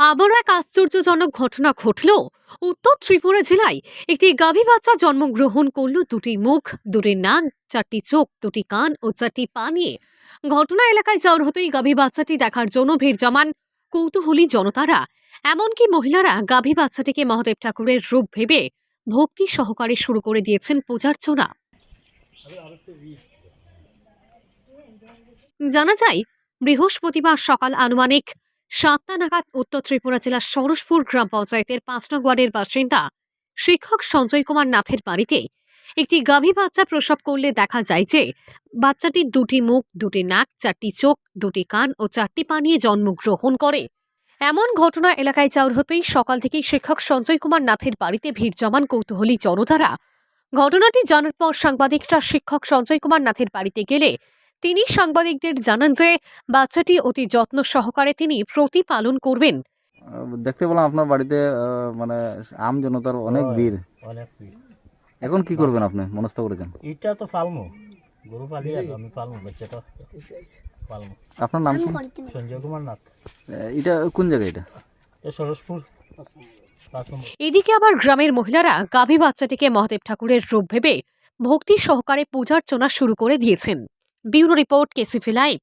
আবার এক আশ্চর্যজনক ঘটনা ঘটল। উত্তর ত্রিপুরা জেলায় একটি গাভী বাচ্চা জন্মগ্রহণ করল। দুটি মুখ, দুটি নাক, চারটি চোখ, দুটি কান ও চারটি পা নিয়ে। ঘটনা এলাকায় যাওয়ার হতেই গাভী বাচ্চাটি দেখার জন্য ভিড় জমান কৌতূহলী জনতারা। এমনকি মহিলারা গাভী বাচ্চাটিকে মহাদেব ঠাকুরের রূপ ভেবে ভক্তি সহকারে শুরু করে দিয়েছেন পূজার্চনা। জানা যায়, বৃহস্পতিবার সকাল আনুমানিক সাতটা নাগাদ উত্তর ত্রিপুরা জেলার সরসপুর গ্রাম পঞ্চায়েতের পাঁচ নং ওয়ার্ডের বাসিন্দা শিক্ষক সঞ্জয় কুমার নাথের বাড়িতে একটি গাভী বাচ্চা প্রসব করলে দেখা যায় যে বাচ্চাটির দুটি মুখ, দুটি নাক, চারটি চোখ, দুটি কান ও চারটি পা নিয়ে জন্মগ্রহণ করে। এমন ঘটনা এলাকায় চাউর হতেই সকাল থেকেই শিক্ষক সঞ্জয় কুমার নাথের বাড়িতে ভিড় জমান কৌতূহলী জনতারা। ঘটনাটি জানার পর সাংবাদিকরা শিক্ষক সঞ্জয় কুমার নাথের বাড়িতে গেলে তিনি সাংবাদিকদের জানান যে বাচ্চাটি অতি যত্ন সহকারে তিনি প্রতিপালন করবেন। দেখতে পেলাম আপনার বাড়িতে মানে আম জনতার অনেক। ভিড়। অনেক এখন কি করবেন আপনি? মনস্থ করেছেন? এটা তো পালমো। গরু পালি আর আমি পালমো বাচ্চাটা পালমো। আপনার নাম কি? সঞ্জয় কুমার নাথ। এটা কোন জায়গায় এটা? সরসপুর। এদিকে আবার গ্রামের মহিলারা গাভী বাচ্চাটিকে মহাদেব ঠাকুরের রূপ ভেবে ভক্তি সহকারে পূজার্চনা শুরু করে দিয়েছেন। Bureau report কেসিফি live